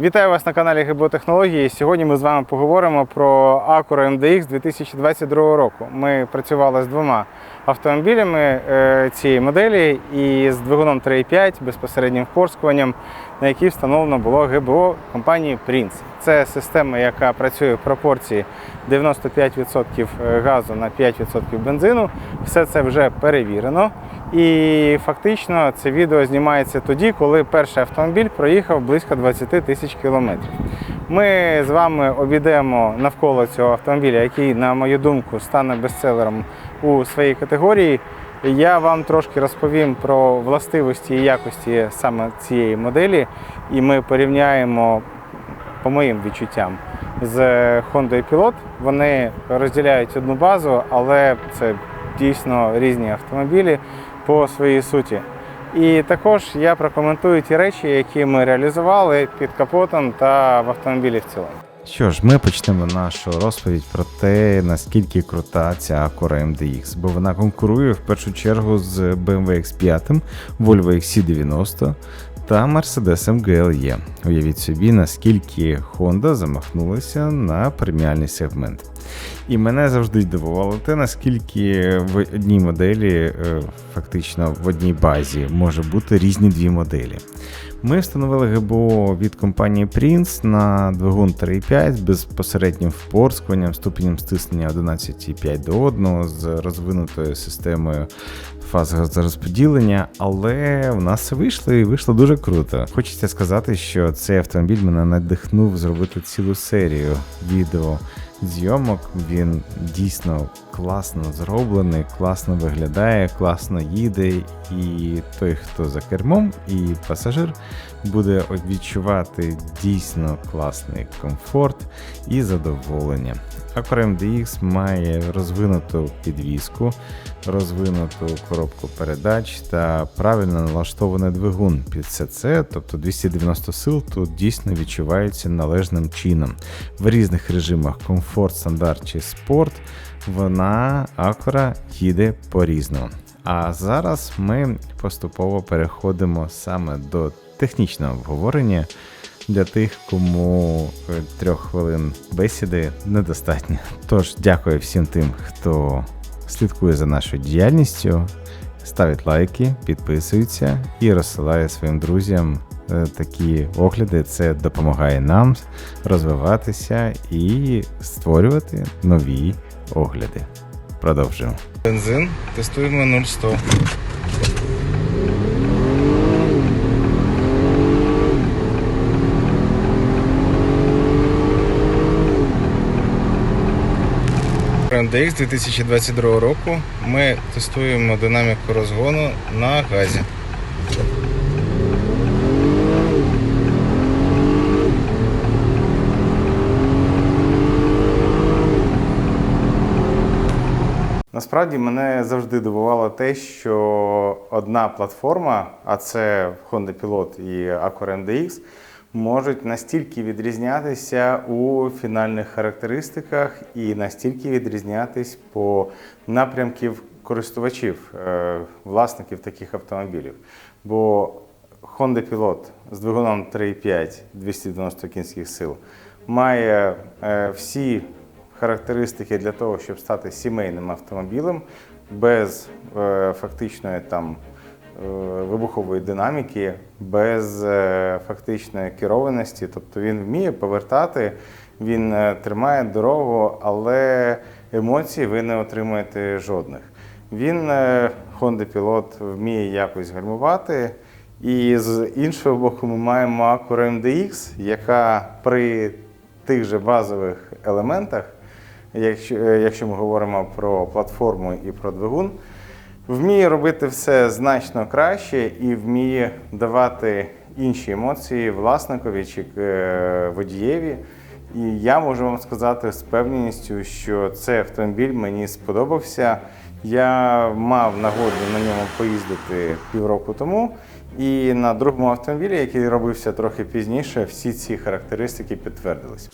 Вітаю вас на каналі ГБО Технології. Сьогодні ми з вами поговоримо про Acura MDX 2022 року. Ми працювали з двома автомобілями е, цієї моделі і з двигуном 3.5 безпосереднім впорскуванням, на який встановлено було ГБО компанії Prince. Це система, яка працює в пропорції 95% газу на 5% бензину. Все це вже перевірено. І фактично це відео знімається тоді, коли перший автомобіль проїхав близько 20 тисяч кілометрів. Ми з вами обійдемо навколо цього автомобіля, який, на мою думку, стане бестселером у своїй категорії. Я вам трошки розповім про властивості і якості саме цієї моделі, і ми порівняємо по моїм відчуттям з Honda Pilot. Вони розділяють одну базу, але це дійсно різні автомобілі по своїй суті. І також я прокоментую ті речі, які ми реалізували під капотом та в автомобілі в цілому. Що ж, ми почнемо нашу розповідь про те, наскільки крута ця Acura MDX, бо вона конкурує в першу чергу з BMW X5, Volvo XC90 та Mercedes MGLE. Уявіть собі, наскільки Honda замахнулася на преміальний сегмент. І мене завжди дивувало те, наскільки в одній моделі, е, фактично в одній базі, може бути різні дві моделі. Ми встановили ГБО від компанії Prince на двигун 3.5 з безпосереднім впорскуванням, ступенем стиснення 11,5 до 1 з розвинутою системою фаз газорозподілення, але в нас це вийшло і вийшло дуже круто. Хочеться сказати, що цей автомобіль мене надихнув зробити цілу серію відео. Зйомок. Він дійсно класно зроблений, класно виглядає, класно їде, і той, хто за кермом, і пасажир буде відчувати дійсно класний комфорт і задоволення. Acura MDX має розвинуту підвіску, розвинуту коробку передач та правильно налаштований двигун під все це, тобто 290 сил тут дійсно відчувається належним чином. В різних режимах комфорт, стандарт чи спорт вона Acura їде по-різному. А зараз ми поступово переходимо саме до технічного обговорення для тих, кому е, трьох хвилин бесіди недостатньо. Тож дякую всім тим, хто слідкує за нашою діяльністю, ставить лайки, підписується і розсилає своїм друзям е, такі огляди. Це допомагає нам розвиватися і створювати нові огляди. Продовжуємо. Бензин тестуємо 0-100. MDX 2022 року ми тестуємо динаміку розгону на газі. Насправді мене завжди дивувало те, що одна платформа, а це Honda Pilot і Acura MDX, можуть настільки відрізнятися у фінальних характеристиках і настільки відрізнятись по напрямків користувачів, е, власників таких автомобілів. Бо Honda Pilot з двигуном 3.5 290 кінських сил має е, всі характеристики для того, щоб стати сімейним автомобілем без е, фактичної там вибухової динаміки, без е, фактичної керованості. Тобто він вміє повертати, він е, тримає дорогу, але емоцій ви не отримуєте жодних. Він е, Honda Pilot вміє якось гальмувати. І з іншого боку, ми маємо Acura MDX, яка при тих же базових елементах, якщо, е, якщо ми говоримо про платформу і про двигун, вміє робити все значно краще і вміє давати інші емоції власникові чи е, водієві. І я можу вам сказати з певністю, що цей автомобіль мені сподобався. Я мав нагоду на ньому поїздити півроку тому. І на другому автомобілі, який робився трохи пізніше, всі ці характеристики підтвердились.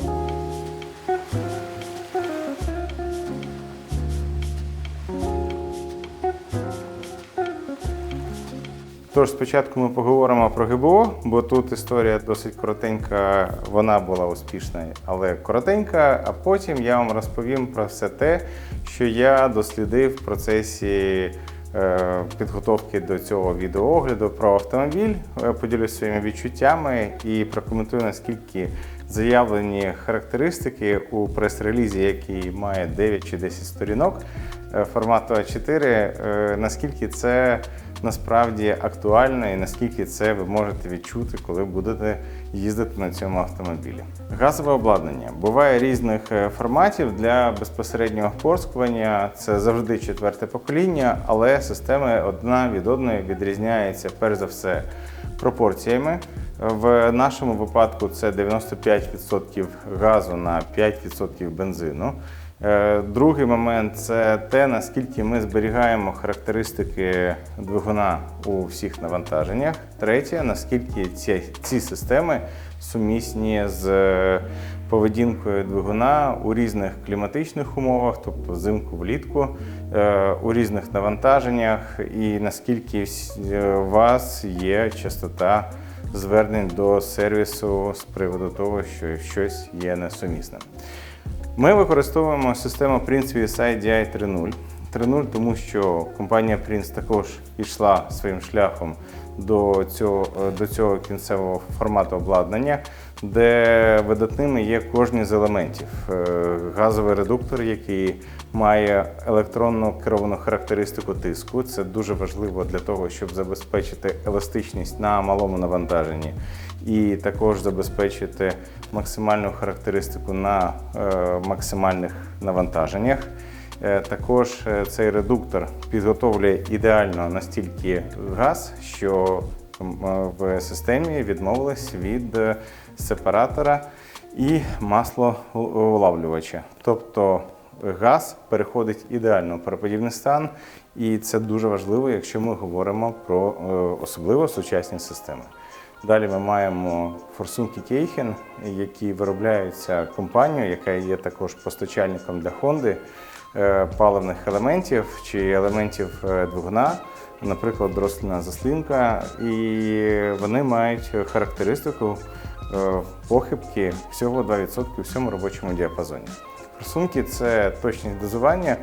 Тож спочатку ми поговоримо про ГБО, бо тут історія досить коротенька, вона була успішна, але коротенька. А потім я вам розповім про все те, що я дослідив в процесі е, підготовки до цього відеоогляду про автомобіль. Поділюсь своїми відчуттями і прокоментую, наскільки заявлені характеристики у прес-релізі, який має 9 чи 10 сторінок е, формату А4, е, наскільки це насправді актуально і наскільки це ви можете відчути, коли будете їздити на цьому автомобілі. Газове обладнання буває різних е, форматів для безпосереднього впорскування. Це завжди четверте покоління, але системи одна від одної відрізняються перш за все пропорціями. В нашому випадку це 95% газу на 5% бензину. Е, Другий момент це те, наскільки ми зберігаємо характеристики двигуна у всіх навантаженнях. Третє, наскільки ці, ці системи сумісні з е, поведінкою двигуна у різних кліматичних умовах, тобто взимку влітку, е, у різних навантаженнях, і наскільки у вас є частота звернень до сервісу з приводу того, що щось є несумісним. Ми використовуємо систему Prince VSI DI 3.0. 3.0, тому що компанія Prince також йшла своїм шляхом до цього, до цього кінцевого формату обладнання, де видатними є кожен з елементів. Е, Газовий редуктор, який має електронну керовану характеристику тиску. Це дуже важливо для того, щоб забезпечити еластичність на малому навантаженні і також забезпечити максимальну характеристику на е, максимальних навантаженнях. Е, Також е, цей редуктор підготовлює ідеально настільки газ, що в системі відмовились від сепаратора і маслоулавлювача. Тобто газ переходить ідеально в пароподібний стан, і це дуже важливо, якщо ми говоримо про особливо сучасні системи. Далі ми маємо форсунки Кейхен, які виробляються компанією, яка є також постачальником для Honda е, паливних елементів чи елементів е, двигуна, наприклад, дрослена заслінка, і вони мають характеристику е, похибки всього 2% у всьому робочому діапазоні. Форсунки це точність дозування,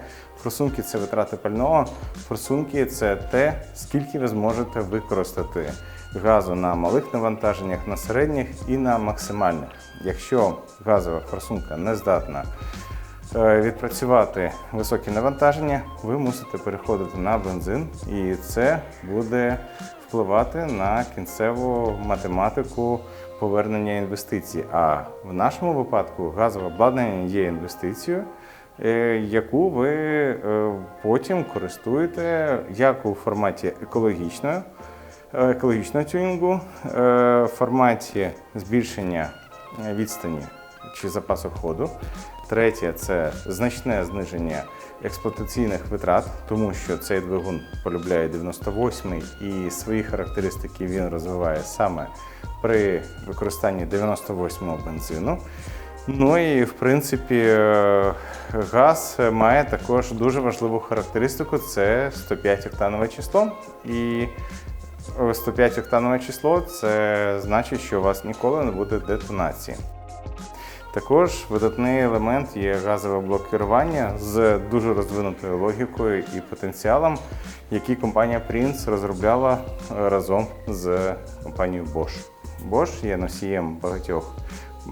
форсунки це витрати пального, форсунки це те, скільки ви зможете використати газу на малих навантаженнях, на середніх і на максимальних. Якщо газова форсунка не здатна е, відпрацювати високі навантаження, ви мусите переходити на бензин, і це буде впливати на кінцеву математику повернення інвестицій. А в нашому випадку газове обладнання є інвестицією, е, яку ви е, потім користуєте як у форматі екологічної, екологічного тюнінгу, е, в форматі збільшення е, відстані чи запасу ходу. Третє це значне зниження експлуатаційних витрат, тому що цей двигун полюбляє 98-й і свої характеристики він розвиває саме при використанні 98-го бензину. Ну і в принципі е, газ має також дуже важливу характеристику це 105 октанове число. І 105 октанове число це значить, що у вас ніколи не буде детонації. Також видатний елемент є газове блокування з дуже розвинутою логікою і потенціалом, який компанія Prince розробляла е, разом з компанією Bosch. Bosch є носієм багатьох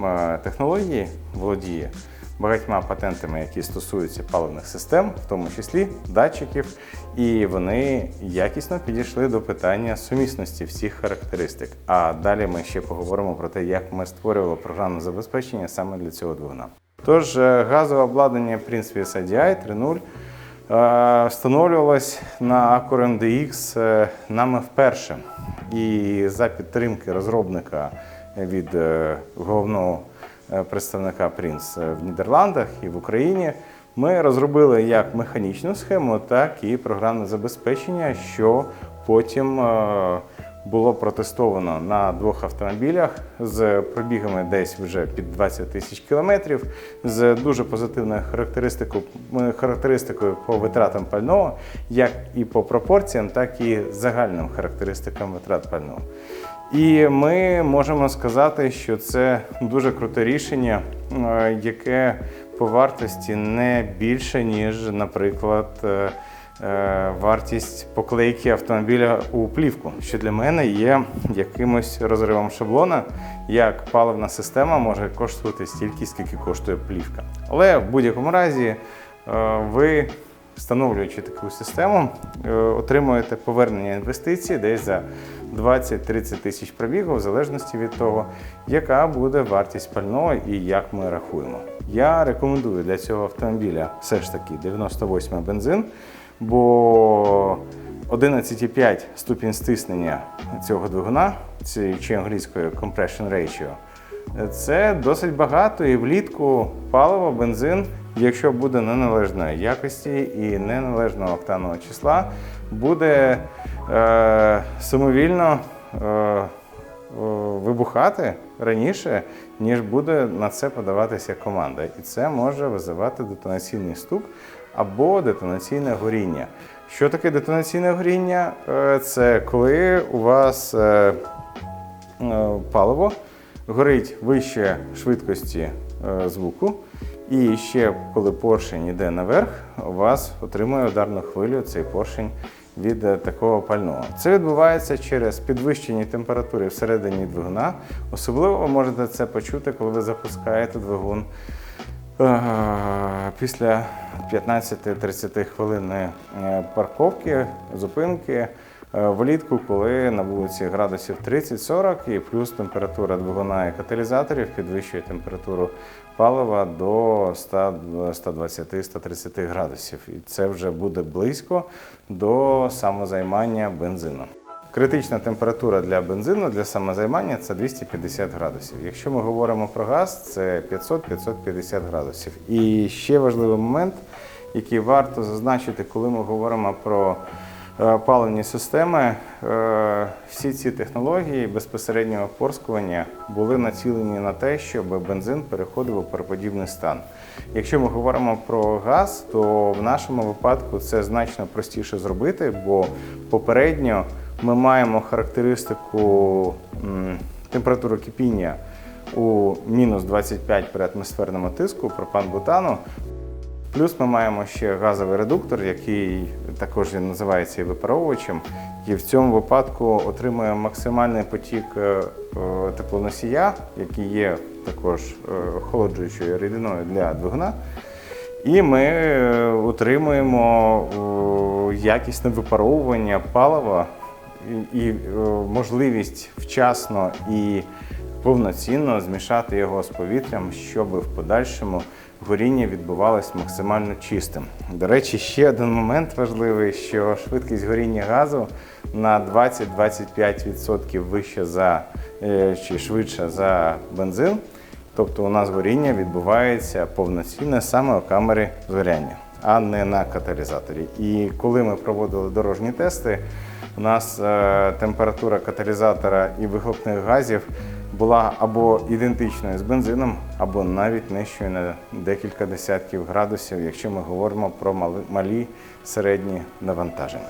е, технологій, володіє багатьма патентами, які стосуються паливних систем, в тому числі датчиків, і вони якісно підійшли до питання сумісності всіх характеристик. А далі ми ще поговоримо про те, як ми створювали програмне забезпечення саме для цього двигуна. Тож е, газове обладнання Prince VSI DI 3.0 е, встановлювалось на Acura MDX е, нами вперше. І за підтримки розробника від головного представника Prince в Нідерландах і в Україні. Ми розробили як механічну схему, так і програмне забезпечення, що потім е, було протестовано на двох автомобілях з пробігами десь вже під 20 тисяч кілометрів, з дуже позитивною характеристикою, характеристикою по витратам пального, як і по пропорціям, так і загальним характеристикам витрат пального. І ми можемо сказати, що це дуже круте рішення, е, яке по вартості не більше, ніж, наприклад, е, е, вартість поклейки автомобіля у плівку, що для мене є якимось розривом шаблона, як паливна система може коштувати стільки, скільки коштує плівка. Але в будь-якому разі ви встановлюючи таку систему, отримуєте повернення інвестицій десь за 20-30 тисяч пробігу, в залежності від того, яка буде вартість пального і як ми рахуємо. Я рекомендую для цього автомобіля все ж таки 98 бензин, бо 11,5 ступінь стиснення цього двигуна, чи англійською compression ratio, це досить багато і влітку паливо, бензин, якщо буде неналежної якості і неналежного октанового числа, буде самовільно е, е, вибухати раніше, ніж буде на це подаватися команда. І це може визивати детонаційний стук або детонаційне горіння. Що таке детонаційне горіння? Е, Це коли у вас е, е, паливо горить вище швидкості е, звуку, і ще коли поршень йде наверх, у вас отримує ударну хвилю цей поршень від е, такого пального. Це відбувається через підвищені температури всередині двигуна. Особливо ви можете це почути, коли ви запускаєте двигун е, після 15-30 хвилин е, парковки, зупинки. Е, Влітку, коли на вулиці градусів 30-40 і плюс температура двигуна і каталізаторів підвищує температуру палива до 120-130 градусів. І це вже буде близько до самозаймання бензином. Критична температура для бензину для самозаймання це 250 градусів. Якщо ми говоримо про газ, це 500-550 градусів. І ще важливий момент, який варто зазначити, коли ми говоримо про паливні системи, е, всі ці технології безпосереднього порскування були націлені на те, щоб бензин переходив у пароподібний стан. Якщо ми говоримо про газ, то в нашому випадку це значно простіше зробити, бо попередньо ми маємо характеристику температури кипіння у мінус 25 при атмосферному тиску пропан-бутану. Плюс ми маємо ще газовий редуктор, який також називається випаровувачем, і в цьому випадку отримує максимальний потік е, е, теплоносія, який є також е, охолоджуючою рідиною для двигуна. І ми отримуємо якісне випаровування палива і, можливість вчасно і повноцінно змішати його з повітрям, щоб в подальшому горіння відбувалось максимально чистим. До речі, ще один момент важливий, що швидкість горіння газу на 20-25% вища за е, чи швидше за бензин. Тобто у нас горіння відбувається повноцінне саме у камері згоряння, а не на каталізаторі. І коли ми проводили дорожні тести, у нас е, температура каталізатора і вихлопних газів була або ідентичною з бензином, або навіть нижчою на декілька десятків градусів, якщо ми говоримо про малі середні навантаження.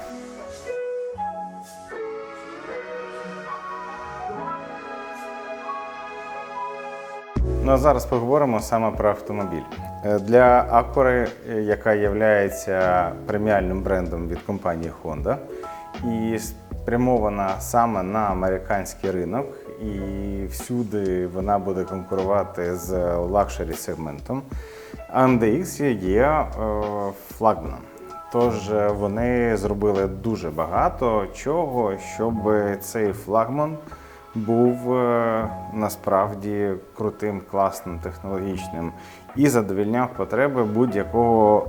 Ну а зараз поговоримо саме про автомобіль. Е, Для Acura, е, яка є преміальним брендом від компанії Honda, і спрямована саме на американський ринок, і всюди вона буде конкурувати з лакшері сегментом. AMD-X є е, флагманом. Тож е, вони зробили дуже багато чого, щоб цей флагман був е, насправді крутим, класним, технологічним і задовільняв потреби будь-якого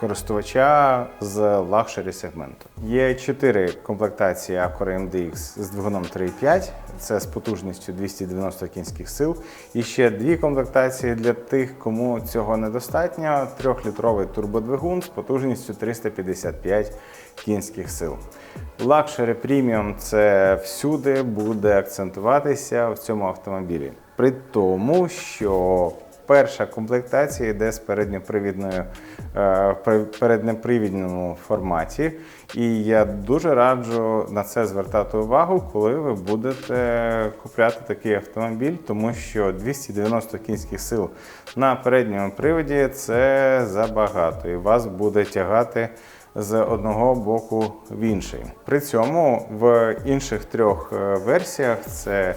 користувача з лакшері сегменту. Є чотири комплектації Acura MDX з двигуном 3.5, це з потужністю 290 кінських сил. І ще дві комплектації для тих, кому цього недостатньо. Трьохлітровий турбодвигун з потужністю 355 кінських сил. Лакшері преміум це всюди буде акцентуватися в цьому автомобілі. При тому, що перша комплектація йде з передньопривідною е, передньопривідному форматі. І я дуже раджу на це звертати увагу, коли ви будете купляти такий автомобіль, тому що 290 кінських сил на передньому приводі це забагато, і вас буде тягати з одного боку в інший. При цьому в інших трьох е, версіях це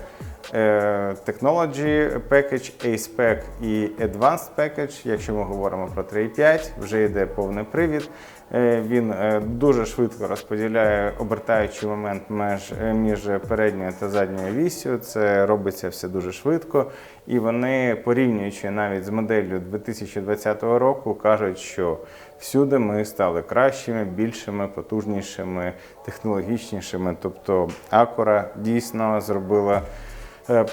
Technology Package, Pack і Advanced Package. Якщо ми говоримо про 3.5, вже йде повний привід. Е, Він е, дуже швидко розподіляє обертаючий момент між, е, між передньою та задньою вісю. Це робиться все дуже швидко. І вони, порівнюючи навіть з моделлю 2020 року, кажуть, що всюди ми стали кращими, більшими, потужнішими, технологічнішими. Тобто Acura дійсно зробила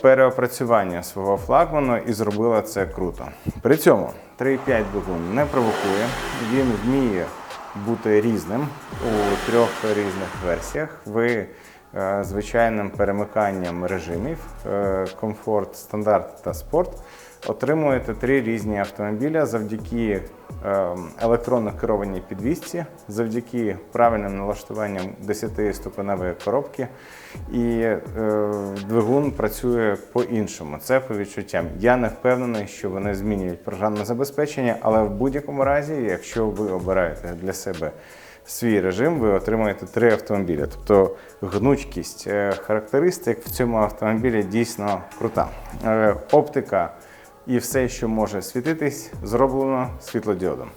переопрацювання свого флагману і зробила це круто. При цьому 3.5 двигун не провокує, він вміє бути різним у трьох різних версіях. Ви е, звичайним перемиканням режимів е, комфорт, стандарт та спорт отримуєте три різні автомобіля завдяки е, електронно керованій підвісці, завдяки правильним налаштуванням 10-ступеневої коробки. І е, двигун працює по-іншому. Це по відчуттям. Я не впевнений, що вони змінюють програмне забезпечення, але в будь-якому разі, якщо ви обираєте для себе свій режим, ви отримаєте три автомобілі. Тобто гнучкість е, характеристик в цьому автомобілі дійсно крута. Е, Оптика і все, що може світитись, зроблено світлодіодом.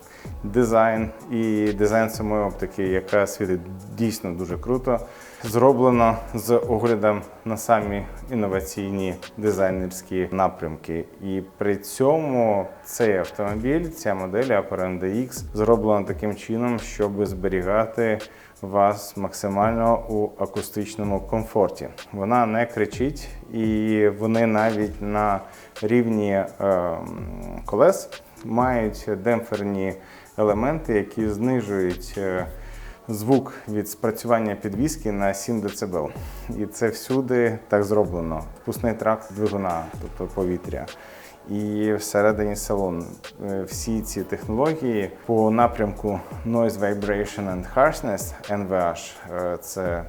Дизайн і дизайн самої оптики, яка світить дійсно дуже круто, зроблено з оглядом на самі інноваційні дизайнерські напрямки. І при цьому цей автомобіль, ця модель Acura MDX, зроблена таким чином, щоб зберігати вас максимально у акустичному комфорті. Вона не кричить, і вони навіть на рівні е, колес мають демпферні елементи, які знижують е, звук від спрацювання підвіски на 7 дБ. І це всюди так зроблено. Впускний тракт двигуна, тобто повітря. І всередині салону Е, всі ці технології по напрямку Noise Vibration and Harshness, NVH, е, це е,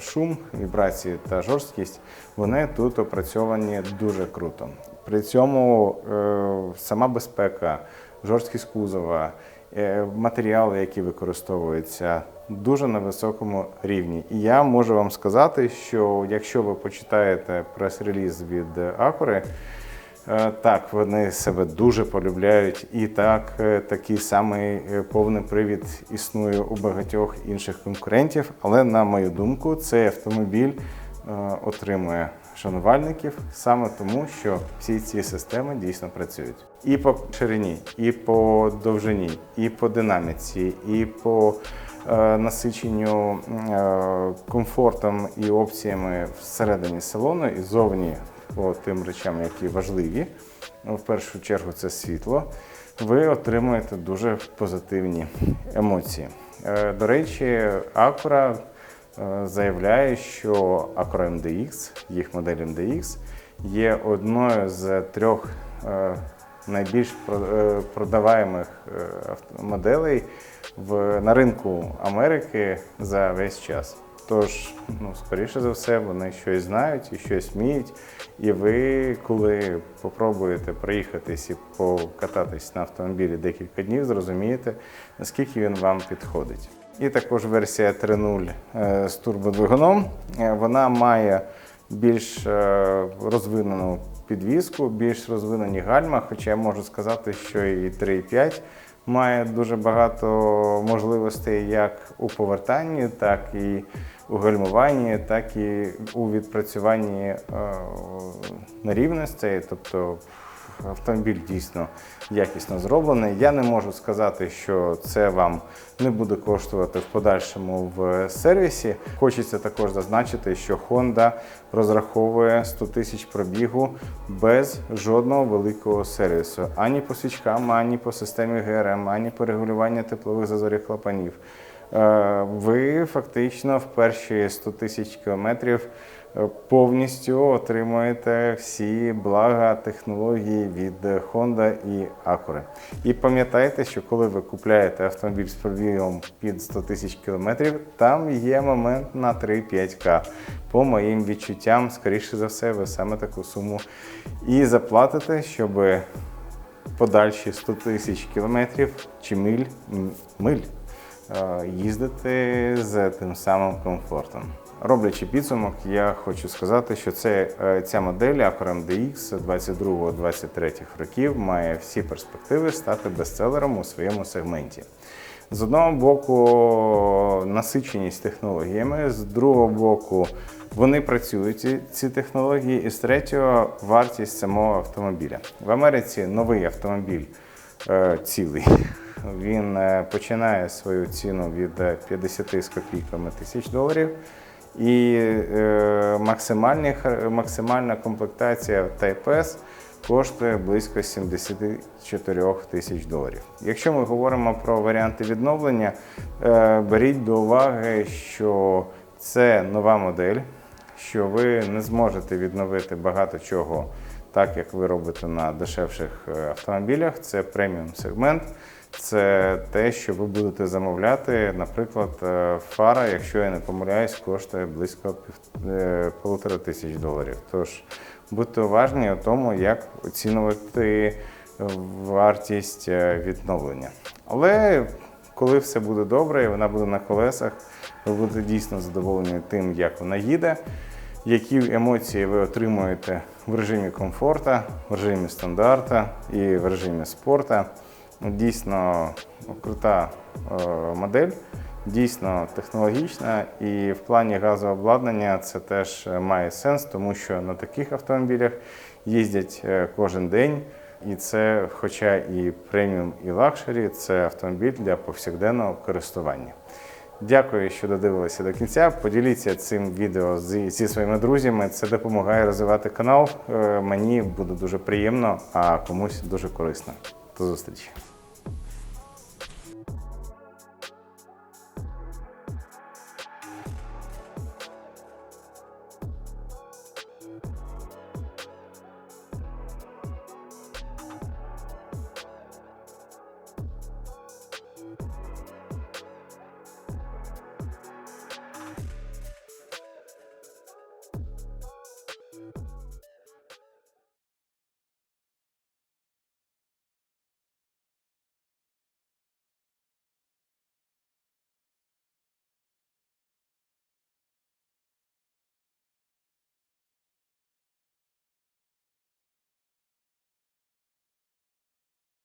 шум, вібрації та жорсткість, вони тут опрацьовані дуже круто. При цьому сама безпека, жорсткість кузова, матеріали, які використовуються, дуже на високому рівні. І я можу вам сказати, що якщо ви почитаєте прес-реліз від Е, Так, вони себе дуже полюбляють, і так е, такий самий е, повний привід існує у багатьох інших конкурентів. Але на мою думку, цей автомобіль е, отримує шанувальників саме тому, що всі ці системи дійсно працюють. І по ширині, і по довжині, і по динаміці, і по е, насиченню е, комфортом і опціями всередині салону і зовні по тим речам, які важливі. Ну, В першу чергу це світло. Ви отримуєте дуже позитивні емоції. Е, До речі, Acura е, заявляє, що Acura MDX, їх модель MDX, є одною з трьох е, найбільш про- продаваємих моделей на ринку Америки за весь час. Тож, ну, скоріше за все, вони щось знають і щось вміють. І ви, коли попробуєте проїхатись і покататись на автомобілі декілька днів, зрозумієте, наскільки він вам підходить. І також версія 3.0 е, з турбодвигуном. Е, Вона має більш е, розвинену підвіску, більш розвинені гальма, хоча я можу сказати, що і 3.5 має дуже багато можливостей як у повертанні, так і у гальмуванні, так і у відпрацюванні е, нерівностей, тобто автомобіль дійсно якісно зроблений. Я не можу сказати, що це вам не буде коштувати в подальшому в сервісі. Хочеться також зазначити, що Honda розраховує 100 тисяч пробігу без жодного великого сервісу. Ані по свічкам, ані по системі ГРМ, ані по регулюванню теплових зазорів клапанів. Е, Ви фактично в перші 100 тисяч кілометрів е, повністю отримуєте всі блага технології від Honda і Acura. І пам'ятайте, що коли ви купляєте автомобіль з пробігом під 100 тисяч кілометрів, там є момент на 3-5К. По моїм відчуттям, скоріше за все, ви саме таку суму і заплатите, щоб подальші 100 тисяч кілометрів чи миль, миль їздити з тим самим комфортом. Роблячи підсумок, я хочу сказати, що це, е, ця модель Acura MDX 22-23 років має всі перспективи стати бестселером у своєму сегменті. З одного боку, насиченість технологіями, з другого боку, вони працюють ці технології, і з третього вартість самого автомобіля. В Америці новий автомобіль е, цілий. Він е, починає свою ціну від е, 50 з копійками тисяч доларів. І е, максимальна комплектація Type S коштує близько 74 тисяч доларів. Якщо ми говоримо про варіанти відновлення, е, беріть до уваги, що це нова модель, що ви не зможете відновити багато чого так, як ви робите на дешевших е, автомобілях. Це преміум сегмент. Це те, що ви будете замовляти. Наприклад, е, фара, якщо я не помиляюсь, коштує близько пів- е, тисяч доларів. Тож будьте уважні у тому, як оцінювати вартість е, відновлення. Але коли все буде добре і вона буде на колесах, ви будете дійсно задоволені тим, як вона їде, які емоції ви отримуєте в режимі комфорта, в режимі стандарта і в режимі спорта. Ну, Дійсно крута е, модель, дійсно технологічна, і в плані газообладнання це теж е, має сенс, тому що на таких автомобілях їздять е, кожен день. І це, хоча і преміум, і лакшері, це автомобіль для повсякденного користування. Дякую, що додивилися до кінця. Поділіться цим відео зі, зі своїми друзями. Це допомагає розвивати канал. Мені буде дуже приємно, а комусь дуже корисно. До зустрічі!